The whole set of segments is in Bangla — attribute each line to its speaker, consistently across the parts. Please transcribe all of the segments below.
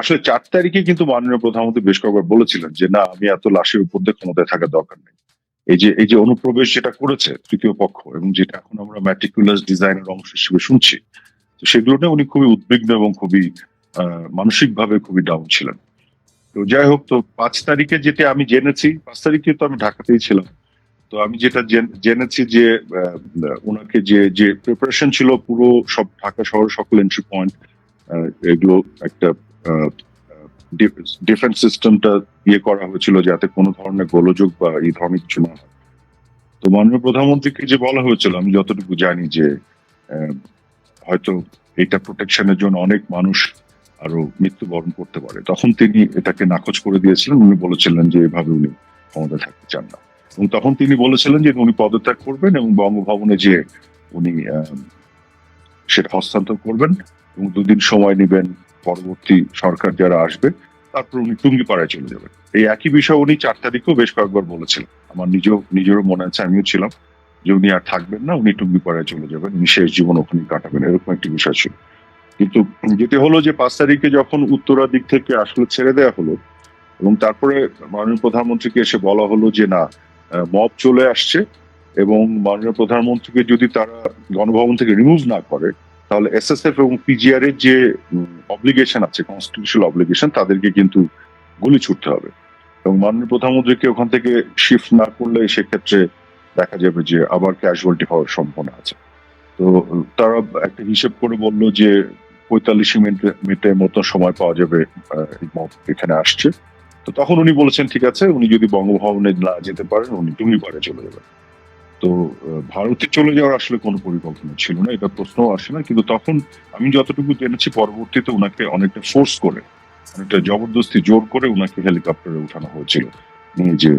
Speaker 1: আসলে চার তারিখে কিন্তু মাননীয় প্রধানমন্ত্রী বেশ কয়েকবার বলেছিলেন যে, না, আমি এত লাশের উপর দিয়ে ক্ষমতায় থাকার দরকার নেই। এই যে এই যে অনুপ্রবেশ যেটা করেছে তৃতীয় পক্ষ এবং যেটা এখন আমরা ম্যাটিকুলাস ডিজাইনের অংশ হিসেবে শুনছি, তো সেগুলো নিয়ে উনি খুবই উদ্বিগ্ন এবং খুবই মানসিক ভাবে খুবই ডাউন ছিলেন। তো যাই হোক, তো পাঁচ তারিখে যেটা আমি জেনেছি, পাঁচ তারিখে তো আমি ঢাকাতেই ছিলাম। তো আমি যেটা জেনেছি যে ওনাকে যে যে প্রিপারেশন ছিল পুরো সব ঢাকা শহর সকল এন্ট্রি পয়েন্ট এগুলো একটা ডিফেন্স সিস্টেমটা ইয়ে করা হয়েছিল যাতে কোনো ধরনের গোলযোগ বা এই ধরনের কিছু না হয়। তো মাননীয় প্রধানমন্ত্রীকে যে বলা হয়েছিল, আমি যতটুকু জানি যে হয়তো এটা প্রোটেকশনের জন্য অনেক মানুষ আরও মৃত্যুবরণ করতে পারে। তখন তিনি এটাকে নাকচ করে দিয়েছিলেন। উনি বলেছিলেন যে, এভাবে উনি ক্ষমতা থাকতে চান না। এবং তখন তিনি বলেছিলেন যে, উনি পদত্যাগ করবেন এবং বঙ্গভবনে যে উনি সেটা হস্তান্তর করবেন এবং দুদিন সময় নেবেন পরবর্তী সরকার যারা আসবে, তারপর উনি টুঙ্গিপাড়ায় চলে যাবেন। এই একই বিষয় উনি চার তারিখেও বেশ কয়েকবার বলেছিলেন। আমার নিজেও, নিজেরও মনে আছে, আমিও ছিলাম যে উনি আর থাকবেন না, উনি টুঙ্গিপাড়ায় চলে যাবেন, উনি শেষ জীবন ওখানে কাটাবেন, এরকম একটি বিষয় ছিল। কিন্তু যেতে হলো যে পাঁচ তারিখে যখন উত্তরা দিক থেকে আসলে ছেড়ে দেওয়া হলো, এবং তারপরে মাননীয় প্রধানমন্ত্রীকে এসে বলা হলো যে না মব চলে আসছে, এবং মাননীয় প্রধানমন্ত্রীকে যদি তারা গণভবন থেকে রিমুভ না করে, তাহলে এসএসএফ এবং পিজিআর এর যে অব্লিগেশন আছে কনস্টিটিউশনাল অব্লিগেশন তাদেরকে কিন্তু গুলি ছুটতে হবে। এবং মাননীয় প্রধানমন্ত্রীকে ওখান থেকে শিফট না করলে সেক্ষেত্রে দেখা যাবে যে আবার ক্যাজুয়ালিটি হওয়ার সম্ভাবনা আছে। তো তারা একটা হিসেব করে বলল যে পঁয়তাল্লিশ মিনিট মিনিটের মতো সময় পাওয়া যাবে এখানে আসছে। তো তখন উনি বলেছেন, ঠিক আছে, উনি যদি বঙ্গভবনে না যেতে পারেন, উনি টুঙ্গিপাড়ে চলে যাবেন। তো ভারতে চলে যাওয়ার আসলে কোনো পরিকল্পনা ছিল না, এটা প্রশ্ন আসে না, কিন্তু তখন আমি যতটুকু জেনেছি, পরবর্তীতে ওনাকে অনেকটা ফোর্স করে, অনেকটা জবরদস্তি জোর করে ওনাকে হেলিকপ্টারে উঠানো হয়েছিল। যে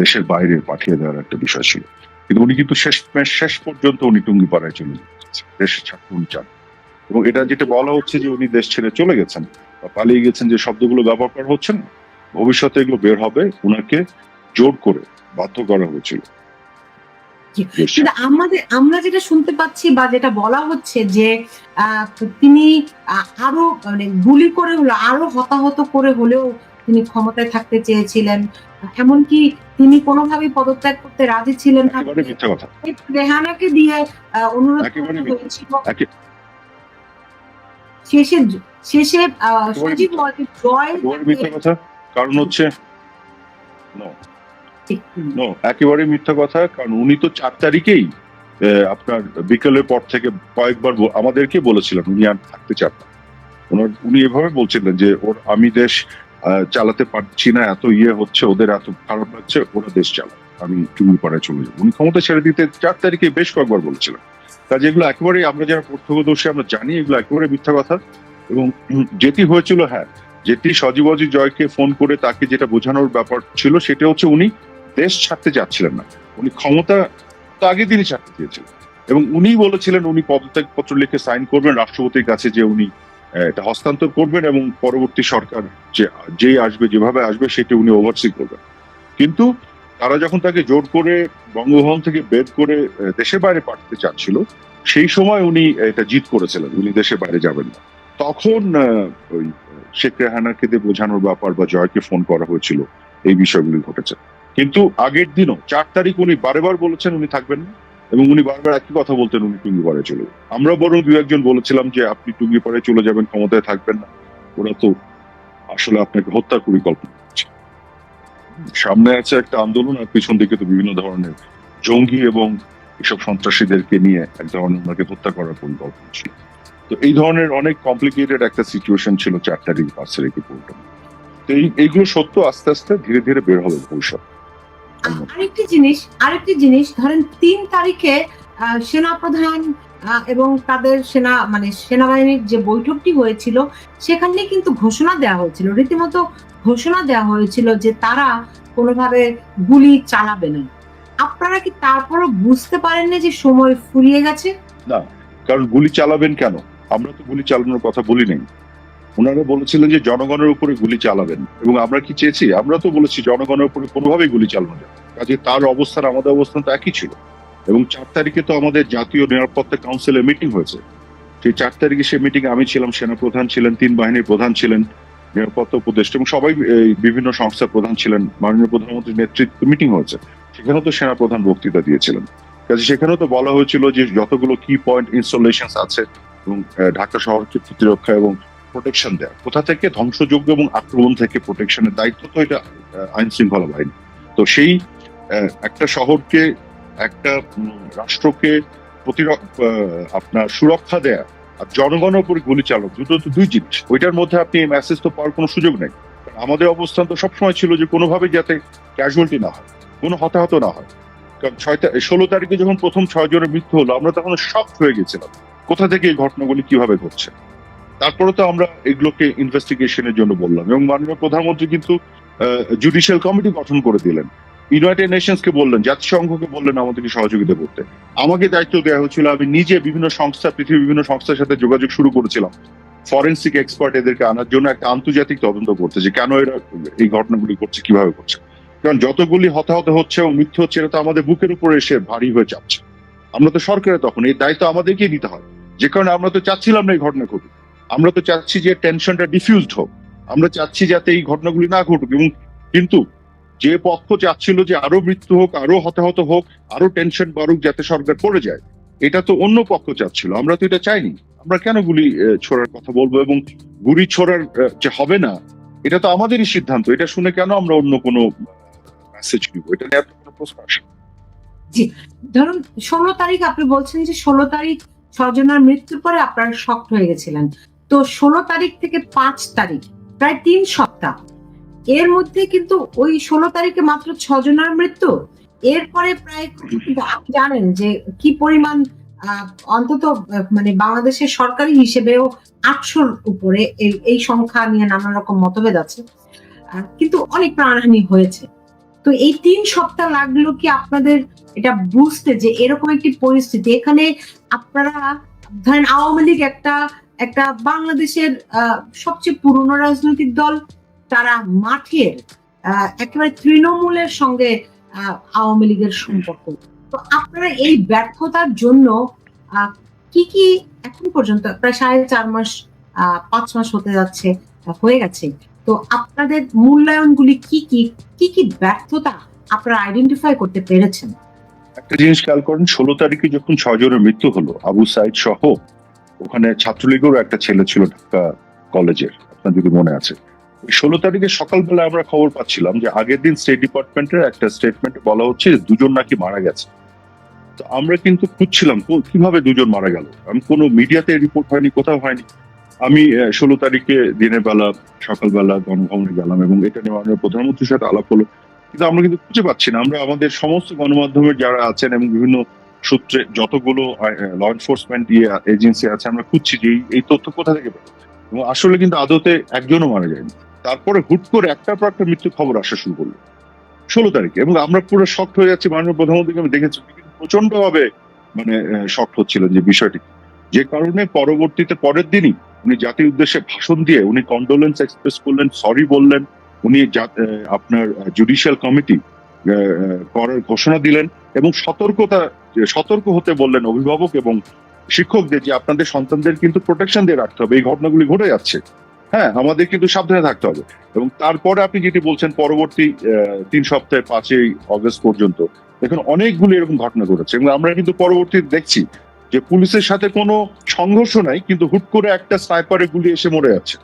Speaker 1: দেশের বাইরে পাঠিয়ে দেওয়ার একটা বিষয় ছিল। কিন্তু উনি কিন্তু শেষ শেষ পর্যন্ত উনি টুঙ্গিপাড়ায় চলে গেছেন দেশ ছাড়তে উনি চান। এবং এটা যেটা বলা হচ্ছে যে উনি দেশ ছেড়ে চলে গেছেন, বা পালিয়ে গেছেন, যে শব্দগুলো ব্যবহার করা হচ্ছে না, ভবিষ্যতে এগুলো বের হবে ওনাকে জোর করে বাধ্য করা হয়েছিল।
Speaker 2: কিন্তু আমাদের আমরা যেটা শুনতে পাচ্ছি বা যেটা বলা হচ্ছে যে তিনি আরও মানে গুলি করে হলো আরও হতাহত করে হলেও তিনি ক্ষমতায় থাকতে চেয়েছিলেন। এমনকি তিনি কোনোভাবেই পদত্যাগ করতে রাজি ছিলেন না। রেহানাকে দিয়ে অনুরোধ। হয়েছিল। শেষে শেষে সজীব জয়
Speaker 1: কারণ হচ্ছে একেবারে মিথ্যা কথা, কারণ উনি তো চার তারিখেই আপনার বিকেলের পর থেকে কয়েকবার আমাদেরকে বলেছিলেন, উনি আর থাকতে চান না। ওনার, উনি এভাবে বলছিলেন যে, ওর, আমি দেশ চালাতে পারছি না, এত ইয়ে হচ্ছে, ওদের এত খারাপ লাগছে, ওরা দেশ চালায় আমি চুমি পাড়ায় চলে যাব। উনি ক্ষমতা ছেড়ে দিতে চার তারিখে বেশ কয়েকবার বলেছিলেন। কাজে এগুলো একেবারে আমরা যারা প্রত্যক্ষদর্শী, আমরা জানি এগুলো একেবারে মিথ্যা কথা। এবং যেটি হয়েছিল হ্যাঁ যেটি সজীবজি জয়কে ফোন করে তাকে যেটা বোঝানোর ব্যাপার ছিল, সেটা হচ্ছে উনি দেশ ছাড়তে যাচ্ছিলেন না। উনি ক্ষমতা তো আগে দিনই ছাড়তে চেয়েছিলেন। এবং উনি বলেছিলেন, উনি পদত্যাগ পত্র লিখে সাইন করবেন রাষ্ট্রপতির কাছে যে উনি এটা হস্তান্তর করবেন এবং পরবর্তী সরকার যে, যেই আসবে, যেভাবে আসবে, সেটি উনি ওভারসি করবেন। কিন্তু তারা যখন তাকে জোর করে বঙ্গভবন থেকে বের করে দেশের বাইরে পাঠাতে চাচ্ছিল, সেই সময় উনি এটা জিত করেছিলেন, উনি দেশের বাইরে যাবেন না। তখন ওই শেখ রেহানাকে দিয়ে বোঝানোর ব্যাপার বা জয়কে ফোন করা হয়েছিল, এই বিষয়গুলি ঘটেছে। কিন্তু আগের দিনও, চার তারিখ উনি বারেবার বলেছেন উনি থাকবেন না, এবং উনি বারবার একই কথা বলতেন উনি টুঙ্গিপাড়ায় চলে। আমরা বরং দু একজন বলেছিলাম যে, আপনি টুঙ্গিপাড়ায় চলে যাবেন, ক্ষমতায় থাকবেন না। ওরা তো আসলে আপনাকে হত্যার পরিকল্পনা করছে। সামনে আছে একটা আন্দোলন, আর পিছন দিকে তো বিভিন্ন ধরনের জঙ্গি এবং এসব সন্ত্রাসীদেরকে নিয়ে এক ধরনের ওনাকে হত্যা করার পরিকল্পনা ছিল। তো এই ধরনের অনেক কমপ্লিকেটেড একটা সিচুয়েশন ছিল চার তারিখ পাঁচ তারিখে পুরোটা তো এই এইগুলো সত্য আস্তে আস্তে ধীরে ধীরে বের হবে ভবিষ্যৎ
Speaker 2: আরেকটি জিনিস আরেকটি জিনিস ধরেন তিন তারিখে সেনাপ্রধান এবং তাদের সেনা মানে সেনাবাহিনীর যে বৈঠকটি হয়েছিল সেখানে কিন্তু ঘোষণা দেওয়া হয়েছিল। রীতিমতো ঘোষণা দেওয়া হয়েছিল যে তারা কোনোভাবে গুলি চালাবে না। আপনারা কি তারপরও বুঝতে পারেননি যে সময় ফুরিয়ে গেছে?
Speaker 1: না কারণ গুলি চালাবেন কেন? আমরা তো গুলি চালানোর কথা বলি নাই। ওনারা বলেছিলেন যে জনগণের উপরে গুলি চালাবেন। এবং আমরা কি চেয়েছি? আমরা তো বলেছি জনগণের উপরে কোনোভাবেই গুলি চালানো যাবে কাজে তার অবস্থান আমাদের অবস্থান তো একই ছিল। এবং চার তারিখে তো আমাদের জাতীয় নিরাপত্তা কাউন্সিলের মিটিং হয়েছে। সেই চার তারিখে সে মিটিং আমি ছিলাম, সেনাপ্রধান ছিলেন, তিন বাহিনীর প্রধান ছিলেন, নিরাপত্তা উপদেষ্টা এবং সবাই বিভিন্ন সংস্থার প্রধান ছিলেন, মাননীয় প্রধানমন্ত্রীর নেতৃত্ব মিটিং হয়েছে। সেখানেও তো সেনা প্রধান বক্তৃতা দিয়েছিলেন। কাজে সেখানেও তো বলা হয়েছিল যে যতগুলো কি পয়েন্ট ইনস্টলেশন আছে, এবং ঢাকা শহরকে প্রতিরক্ষা এবং প্রোটেকশন দেয়া। কোথা থেকে? ধ্বংসযোগ্য এবং আক্রমণ থেকে প্রোটেকশনের দায়িত্ব তো এটা আইন শৃঙ্খলা বাহিনী। তো সেই একটা শহরকে, একটা রাষ্ট্রকে আপনার সুরক্ষা দেয়া আর জনগণের উপরে গুলি চালক দুটো তো দুই জিনিস। ওইটার মধ্যে আপনি এই মেসেজ তো পাওয়ার কোনো সুযোগ নেই। আমাদের অবস্থান তো সবসময় ছিল যে কোনোভাবে যাতে ক্যাজুয়ালিটি না হয়, কোনো হতাহত না হয়। কারণ ছয় ষোলো তারিখে যখন প্রথম ছয় জনের মৃত্যু হলো, আমরা তখন শক হয়ে গেছিলাম। কোথা থেকে এই ঘটনাগুলি কীভাবে ঘটছে? তারপরে তো আমরা এগুলোকে ইনভেস্টিগেশনের জন্য বললাম। এবং মাননীয় প্রধানমন্ত্রী কিন্তু জুডিশিয়াল কমিটি গঠন করে দিলেন। ইউনাইটেড নেশনস কে বললেন, জাতিসংঘকে বললেন আমাদেরকে সহযোগিতা করতে। আমাকে দায়িত্ব দেওয়া হয়েছিল, আমি নিজে বিভিন্ন সংস্থা, পৃথিবীর বিভিন্ন সংস্থার সাথে যোগাযোগ শুরু করেছিলাম। ফরেন্সিক এক্সপার্ট এদেরকে আনার জন্য একটা আন্তর্জাতিক তদন্ত করতে যে কেন এরা এই ঘটনাগুলি করছে, কীভাবে করছে। কারণ যতগুলি হতাহত হচ্ছে এবং মৃত্যু হচ্ছে এটা তো আমাদের বুকের উপরে এসে ভারী হয়ে চাপছে আমরা তো সরকারে তখন, এই দায়িত্ব আমাদেরকেই নিতে হয়। যে কারণে আমরা তো চাচ্ছিলাম না এই ঘটনা ঘটুক। আমরা তো চাচ্ছি যে টেনশনটা ডিফিউজড হোক। আমরা চাচ্ছি যাতে এই ঘটনাগুলি না ঘটুক এবং কিন্তু যে পক্ষ চাচ্ছিল যে আরও মৃত্যু হোক, আরও হতাহত হোক, আরও টেনশন বাড়ুক যাতে সরকার পড়ে যায়, এটা তো অন্য পক্ষ চাচ্ছিল। আমরা তো এটা চাইনি। আমরা কেন গুলি ছোড়ার কথা বলব এবং গুলি ছোড়ার যে হবে না, এটা তো আমাদেরই সিদ্ধান্ত। এটা শুনে কেন আমরা অন্য কোনো মেসেজ দিব এটা নিয়ে কোনো প্রশ্ন আসে? না।
Speaker 2: ধরুন, ষোলো তারিখ আপনি বলছেন যে ষোলো তারিখ ছজনের মৃত্যুর পরে আপনারা শক্ত হয়ে গেছিলেন। তো ষোলো তারিখ থেকে পাঁচ তারিখ, প্রায় তিন সপ্তাহ। এর মধ্যে কিন্তু ওই ষোলো তারিখে মাত্র ছজনের মৃত্যু। এরপরে প্রায় জানেন যে কি পরিমাণ অন্তত মানে বাংলাদেশের সরকারি হিসেবেও আটশোর উপরে এই সংখ্যা নিয়ে নানা রকম মতভেদ আছে। কিন্তু অনেক প্রাণহানি হয়েছে। তো এই তিন সপ্তাহ লাগল কি আপনাদের এটা বুঝতে যে এরকম একটি পরিস্থিতি। এখানে আপনারা, ধরেন আওয়ামী লীগ একটা একটা বাংলাদেশের সবচেয়ে পুরনো রাজনৈতিক দল, তারা মাঠের একেবারে তৃণমূলের সঙ্গে আওয়ামী লীগের সম্পর্ক। তো আপনারা এই ব্যর্থতার জন্য কি কি এখন পর্যন্ত, প্রায় সাড়ে চার মাস পাঁচ মাস হতে যাচ্ছে, হয়ে গেছে। তো আপনাদের মূল্যায়নগুলি কি কি কি কি ব্যর্থতা আপনারা আইডেন্টিফাই করতে পেরেছেন?
Speaker 1: একটা জিনিস খেয়াল করেন, ষোলো তারিখে যখন ছজনের মৃত্যু হলো, আবু সাইদ সহ ওখানে ছাত্রলীগেরও একটা ছেলে ছিল ঢাকা কলেজের, আপনার যদি মনে আছে। ষোলো তারিখে সকালবেলা আমরা খবর পাচ্ছিলাম যে আগের দিন স্টেট ডিপার্টমেন্টের একটা স্টেটমেন্ট বলা হচ্ছে দুজন নাকি মারা গেছে। তো আমরা কিন্তু খুঁজছিলাম কীভাবে দুজন মারা গেল? আমি কোনো মিডিয়াতে রিপোর্ট হয়নি, কোথাও হয়নি। আমি ষোলো তারিখে দিনের বেলা, সকালবেলা গণভবনে গেলাম এবং এটা নিয়ে মাননীয় প্রধানমন্ত্রীর সাথে আলাপ হলো। কিন্তু আমরা কিন্তু খুঁজে পাচ্ছি না। আমরা আমাদের সমস্ত গণমাধ্যমের যারা আছেন এবং বিভিন্ন সূত্রে যতগুলো ল এনফোর্সমেন্ট এজেন্সি আছে, আমরা খুঁজছি যে এই- তথ্য কোথা থেকে পেল এবং আসলে কিন্তু আদতে একজনও মারা যায়নি। তারপরে হুট করে একটার পর একটা মৃত্যু খবর আসা শুরু করল। ষোলো তারিখে। এবং আমরা পুরো শক্ট হয়ে যাচ্ছি। মাননীয় প্রধানমন্ত্রীকে আমি দেখেছি প্রচণ্ড ভাবে মানে শক্ট হচ্ছিলেন যে বিষয়টি। যে কারণে পরবর্তীতে পরের দিনই উনি জাতির উদ্দেশ্যে ভাষণ দিয়ে উনি কন্ডোলেন্স এক্সপ্রেস করলেন সরি বললেন, উনি আপনার জুডিশিয়াল কমিটি করার ঘোষণা দিলেন এবং সতর্কতা সতর্ক হতে বললেন অভিভাবক এবং শিক্ষকদের যে আপনাদের সন্তানদের কিন্তু প্রোটেকশন দিয়ে রাখতে হবে, এই ঘটনাগুলি ঘটে যাচ্ছে। হ্যাঁ আমাদের কিন্তু সাবধানে থাকতে হবে। এবং তারপরে আপনি যেটি বলছেন, পরবর্তী তিন সপ্তাহে পাঁচই অগস্ট পর্যন্ত, দেখুন অনেকগুলি এরকম ঘটনা ঘটেছে এবং আমরা কিন্তু পরবর্তী দেখছি যে পুলিশের সাথে কোনো সংঘর্ষ নাই, কিন্তু হুট করে একটা স্নাইপারে গুলি এসে মরে যাচ্ছে।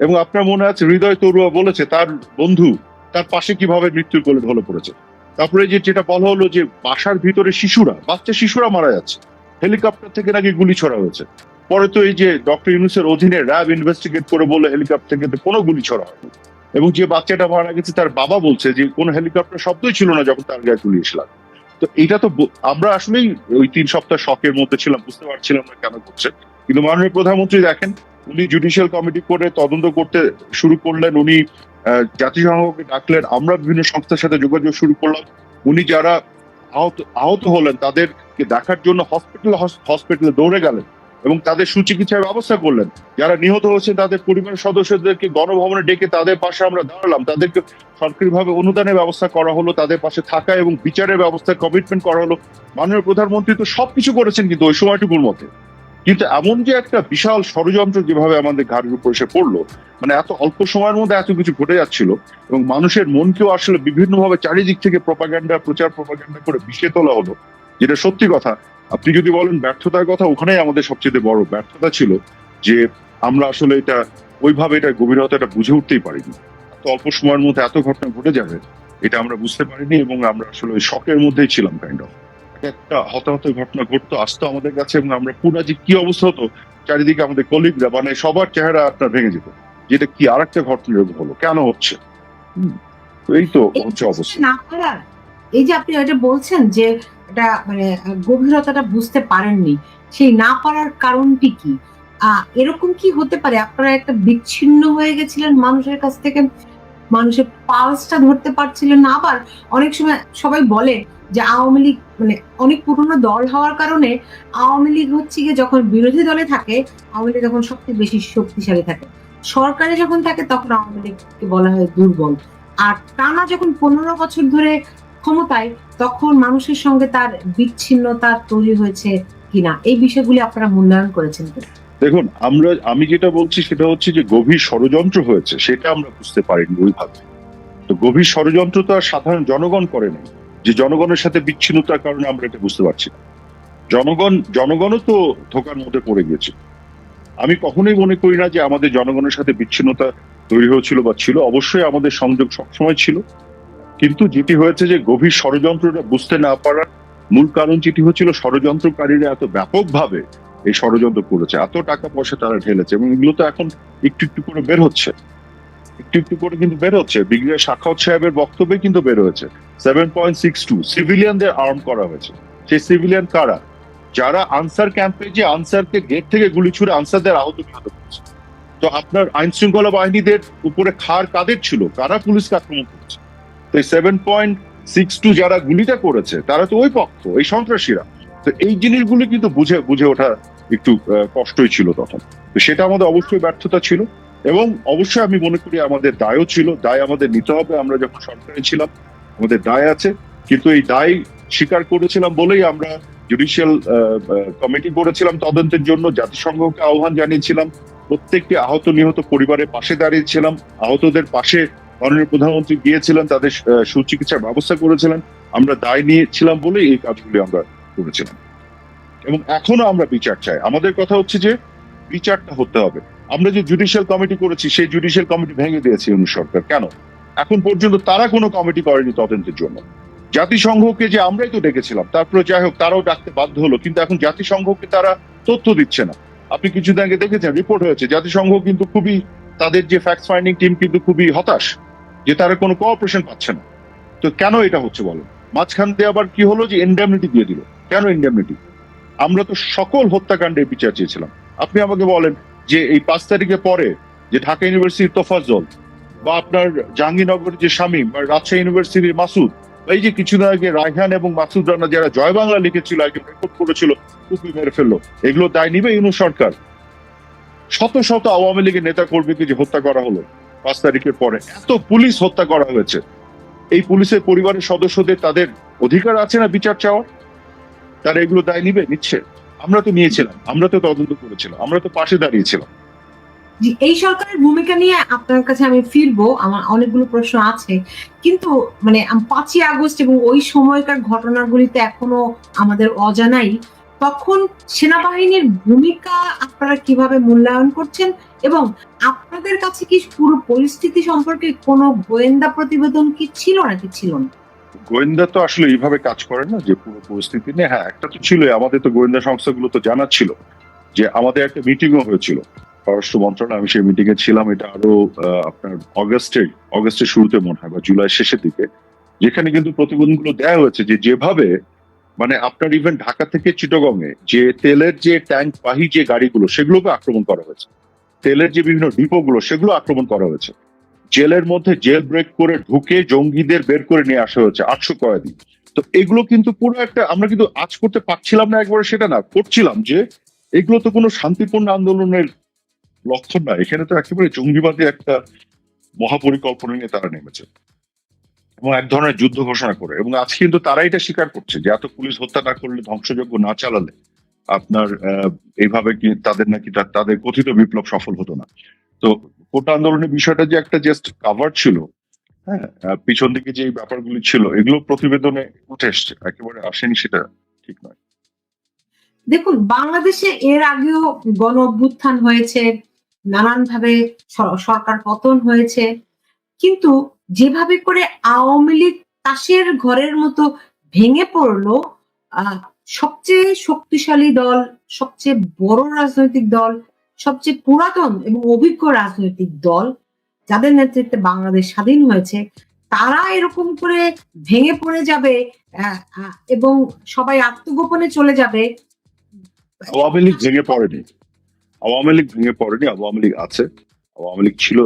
Speaker 1: এবং আপনার মনে আছে, হৃদয় তরুয়া বলেছে, তার বন্ধু তার পাশে কীভাবে মৃত্যুর কোলে ঢলে পড়েছে। তারপরে যে যেটা বলা হলো যে বাসার ভিতরে শিশুরা, বাচ্চা শিশুরা মারা যাচ্ছে। হেলিকপ্টার থেকে নাকি গুলি ছড়া হয়েছে। পরে তো এই যে ডক্টর ইউনুসের অধীনে র্যাব ইনভেস্টিগেট করে বলে হেলিকপ্টার থেকে কোনো গুলি ছড়া হয়নি। এবং যে বাচ্চাটা মারা গেছে, তার বাবা বলছে যে কোনো হেলিকপ্টার শব্দই ছিল না যখন তার গায়ে গুলি এসলাম তো এটা তো আমরা আসলেই ওই তিন সপ্তাহ শখের মধ্যে ছিলাম, বুঝতে পারছিলাম না কেন করছে কিন্তু মাননীয় প্রধানমন্ত্রী দেখেন উনি জুডিশিয়াল কমিটি করে তদন্ত করতে শুরু করলেন। উনি জাতিসংঘকে ডাকলেন। আমরা বিভিন্ন সংস্থার সাথে যোগাযোগ শুরু করলাম। উনি যারা আহত আহত হলেন, তাদেরকে দেখার জন্য হসপিটাল হসপিটালে দৌড়ে গেলেন এবং তাদের সুচিকিৎসার ব্যবস্থা করলেন। যারা নিহত হয়েছেন, তাদের পরিবারের সদস্যদেরকে গণভবনে ডেকে তাদের পাশে আমরা দাঁড়ালাম। তাদেরকে সরকারিভাবে অনুদানের ব্যবস্থা করা হলো, তাদের পাশে থাকা এবং বিচারের ব্যবস্থা কমিটমেন্ট করা হলো। মাননীয় প্রধানমন্ত্রী তো সবকিছু করেছেন কিন্তু ওই সময়টুকুর মধ্যে। কিন্তু এমন যে একটা বিশাল ষড়যন্ত্র যেভাবে আমাদের ঘাড়ের উপর এসে পড়ল মানে এত অল্প সময়ের মধ্যে এত কিছু ঘটে যাচ্ছিল এবং মানুষের মনকেও আসলে বিভিন্নভাবে চারিদিক থেকে প্রপাগান্ডা প্রচার প্রপাগান্ডা করে বিষে তোলা হলো, যেটা সত্যি কথা। আপনি যদি বলেন ব্যর্থতার কথা, ওখানেই আমাদের সবচেয়ে বড় ব্যর্থতা ছিল যে আমরা আসলে এটা, ওইভাবে এটা গভীরতাটা বুঝে উঠতেই পারিনি। এত অল্প সময়ের মধ্যে এত ঘটনা ঘটে যাবে, এটা আমরা বুঝতে পারিনি এবং আমরা আসলে শকের মধ্যেই ছিলাম কাইন্ড অফ একটা ঘটনা ঘটতো আসতো আমাদের কাছে এবং আমরা পুরো যে কি অবস্থা হতো চারিদিকে আমাদের কলিগরা মানে সবার চেহারা আপনার ভেঙে যেত। যেটা কি আর একটা ঘটনা হলো কেন হচ্ছে? এই তো হচ্ছে অবস্থা।
Speaker 2: না এই যে আপনি এটা বলছেন যে এটা মানে গভীরতাটা বুঝতে পারেননি সেই না পারার কারণটি কি? আহ এরকম কি হতে পারে? আপনারা একটা বিচ্ছিন্ন হয়ে গেছিলেন মানুষের কাছ থেকে মানুষের পালসটা ধরতে পারছিলেন না, আবার অনেক সময় সবাই বলে যে আওয়ামী লীগ মানে অনেক পুরনো দল হওয়ার কারণে আওয়ামী লীগ হচ্ছে গিয়ে যখন বিরোধী দলে থাকে, আওয়ামী লীগ তখন সবচেয়ে বেশি শক্তিশালী থাকে সরকারে যখন থাকে, তখন আওয়ামী লীগকে বলা হয় দুর্বল আর টানা যখন পনেরো বছর ধরে ক্ষমতায়, তখন মানুষের সঙ্গে তার বিচ্ছিন্নতা তৈরি হয়েছে কিনা, এই বিষয়গুলি আপনারা মূল্যায়ন করেছেন?
Speaker 1: দেখুন, আমরা, আমি যেটা বলছি সেটা হচ্ছে যে গভীর ষড়যন্ত্র হয়েছে, সেটা আমরা বুঝতে পারিনি ওইভাবে তো গভীর ষড়যন্ত্র তো আর সাধারণ জনগণ করে নাই, যে জনগণের সাথে বিচ্ছিন্নতার কারণে আমরা এটা বুঝতে পারছি না। জনগণ, জনগণও তো ধোকার মধ্যে পড়ে গিয়েছে। আমি কখনোই মনে করি না যে আমাদের জনগণের সাথে বিচ্ছিন্নতা তৈরি হয়েছিল বা ছিল, অবশ্যই আমাদের সংযোগ সবসময় ছিল। কিন্তু যেটি হয়েছে যে গভীর ষড়যন্ত্রটা বুঝতে না পারার মূল কারণ যেটি হচ্ছিল ষড়যন্ত্রকারীরা এত ব্যাপকভাবে এই ষড়যন্ত্র করেছে। এত টাকা পয়সা তারা ঢেলেছে এবং এগুলো তো এখন একটু একটু করে বের হচ্ছে। একটু একটু করে কিন্তু বের হচ্ছে। ব্রিগেডিয়ার সাখাওয়াত সাহেবের বক্তব্যে কিন্তু বের হয়েছে। সেভেন পয়েন্ট সিক্স টু সিভিলিয়ানদের আর্ম করা হয়েছে। সেই সিভিলিয়ান কারা? যারা আনসার ক্যাম্পে যে আনসারকে গেট থেকে গুলি ছুড়ে আনসারদের আহত নিহত করেছে। তো আপনার আইন শৃঙ্খলা বাহিনীদের উপরে খার কাদের ছিল? কারা পুলিশকে আক্রমণ করেছে? তো এই সেভেন পয়েন্ট সিক্স টু যারা গুলিটা করেছে, তারা তো ওই পক্ষ, এই সন্ত্রাসীরা। তো এই জিনিসগুলো কিন্তু বুঝে বুঝে ওঠা একটু কষ্টই ছিল তখন। তো সেটা আমাদের অবশ্যই ব্যর্থতা ছিল এবং অবশ্যই আমি মনে করি আমাদের দায়ও ছিল। দায় আমাদের নিতে হবে। আমরা যখন সরকারে ছিলাম, আমাদের দায় আছে। কিন্তু এই দায় স্বীকার করেছিলাম বলেই আমরা জুডিশিয়াল কমিটি করেছিলাম তদন্তের জন্য। জাতিসংঘকে আহ্বান জানিয়েছিলাম। প্রত্যেকটি আহত নিহত পরিবারের পাশে দাঁড়িয়েছিলাম। আহতদের পাশে মাননীয় প্রধানমন্ত্রী গিয়েছিলেন। তাদের সুচিকিৎসার ব্যবস্থা করেছিলেন। আমরা দায় নিয়েছিলাম বলেই এই কাজগুলি আমরা করেছিলাম। এবং এখনও আমরা বিচার চাই। আমাদের কথা হচ্ছে যে, বিচারটা হতে হবে। আমরা যে জুডিশিয়াল কমিটি করেছি, সেই জুডিশিয়াল কমিটি ভেঙে দিয়েছে ইউনু সরকার। কেন? এখন পর্যন্ত তারা কোনো কমিটি করেনি তদন্তের জন্য। জাতিসংঘকে যে আমরাই তো ডেকেছিলাম, তারপরে যাই হোক, তারাও ডাকতে বাধ্য হলো, কিন্তু এখন জাতিসংঘকে তারা তথ্য দিচ্ছে না। আপনি কিছুদিন আগে দেখেছেন রিপোর্ট হয়েছে, জাতিসংঘ কিন্তু খুবই, তাদের যে ফ্যাক্ট ফাইন্ডিং টিম কিন্তু খুবই হতাশ, যে তারা কোনো কোঅপারেশন পাচ্ছে না। তো কেন এটা হচ্ছে বলো? মাঝখান দিয়ে আবার কি হলো যে ইন্ডেমনিটি দিয়ে দিল। কেন ইন্ডেমনিটি আমরা তো সকল হত্যাকাণ্ডের বিচার চেয়েছিলাম। আপনি আমাকে বলেন যে এই পাঁচ তারিখের পরে যে ঢাকা ইউনিভার্সিটির তোফাজ্জল বা আপনার জাহাঙ্গীরনগর যে শামীম বা রাজশাহী ইউনিভার্সিটির মাসুদ এই যে কিছুদিন আগে রায়হান এবং মাসুদ রানা যারা জয় বাংলা লিখেছিল, একজন রেকর্ড করেছিল টুপি মেরে ফেলল। এগুলো দায় নিবে ইউনু সরকার। শত শত আওয়ামী লীগের নেতা কর্মীকে যে হত্যা করা হলো পাঁচ তারিখের পরে, এত পুলিশ হত্যা করা হয়েছে। এই পুলিশের পরিবারের সদস্যদের তাদের অধিকার আছে না বিচার চাওয়ার? তারা এগুলো দায় নিবে? নিচ্ছে। আমরা তো নিয়েছিলাম, আমরা তো তদন্ত করেছিলাম, আমরা তো পাশে দাঁড়িয়েছিলাম।
Speaker 2: এই সরকারের ভূমিকা নিয়ে আপনার কাছে আমি ফিরবো, আমার অনেকগুলো প্রশ্ন আছে। কিন্তু মানে পাঁচই আগস্ট এবং ওই সময়কার ঘটনাগুলিতে এখনও আমাদের অজানাই, তখন সেনাবাহিনীর ভূমিকা আপনারা কীভাবে মূল্যায়ন করছেন এবং আপনাদের কাছে কি পুরো পরিস্থিতি সম্পর্কে কোনো গোয়েন্দা প্রতিবেদন কি ছিল নাকি ছিল না?
Speaker 1: গোয়েন্দা তো আসলে এইভাবে কাজ করে না, যে পুরো পরিস্থিতি নিয়ে। হ্যাঁ একটা তো ছিল, আমাদের তো গোয়েন্দা সংস্থাগুলো তো জানা ছিল যে আমাদের একটা মিটিংও হয়েছিল। পররাষ্ট্র মন্ত্রণালয়, আমি সেই মিটিং এ ছিলাম, এটা আরও আপনার অগস্টে অগস্টের শুরুতে মনে হয়, বা জুলাই শেষের দিকে, যেখানে কিন্তু প্রতিবেদনগুলো দেওয়া হয়েছে যে যেভাবে মানে আপনার ইভেন ঢাকা থেকে চিটগং যে তেলের যে ট্যাঙ্ক বাহী যে গাড়িগুলো, সেগুলোকে আক্রমণ করা হয়েছে। তেলের যে বিভিন্ন ডিপো গুলো সেগুলো আক্রমণ করা হয়েছে। জেলের মধ্যে জেল ব্রেক করে ঢুকে জঙ্গিদের বের করে নিয়ে আসা হয়েছে আটশো কয়েদি। তো এগুলো কিন্তু পুরো একটা, আমরা কিন্তু আজ করতে পারছিলাম না একবারে সেটা না, করছিলাম যে এগুলো তো কোনো শান্তিপূর্ণ আন্দোলনের লক্ষণ না, এখানে তো একেবারে জঙ্গিবাদী একটা মহাপরিকল্পনা নিয়ে তারা নেমেছে। এবং এক ধরনের যুদ্ধ ঘোষণা করে। এবং আজ কিন্তু তারা এটা স্বীকার করছে যে এত পুলিশ হত্যা না করলে, ধ্বংসযজ্ঞ না চালালে আপনার এইভাবে কি তাদের নাকি, তাদের কথিত বিপ্লব সফল হতো না। তো কোটা আন্দোলনের বিষয়টা যে একটা জাস্ট কাভার ছিল হ্যাঁ পিছন দিকে যে ব্যাপারগুলি ছিল, এগুলো প্রতিবেদনে উঠে এসছে, একেবারে আসেনি সেটা ঠিক নয়।
Speaker 2: দেখুন, বাংলাদেশে এর আগেও গণ অভ্যুত্থান হয়েছে, নানানভাবে সরকার পতন হয়েছে, কিন্তু যেভাবে করে আওয়ামী লীগ তাসের ঘরের মতো ভেঙে পড়ল সবচেয়ে শক্তিশালী দল, সবচেয়ে বড় রাজনৈতিক দল সবচেয়ে পুরাতন এবং অভিজ্ঞ রাজনৈতিক দল যাদের নেতৃত্বে বাংলাদেশ স্বাধীন হয়েছে, তারা এরকম করে ভেঙে পড়ে যাবে এবং সবাই আত্মগোপনে চলে যাবে।
Speaker 1: আওয়ামী লীগ ভেঙে পড়েনি। আওয়ামী লীগ ভেঙে পড়েনি, আওয়ামী লীগ আছে, আওয়ামী লীগ ছিল।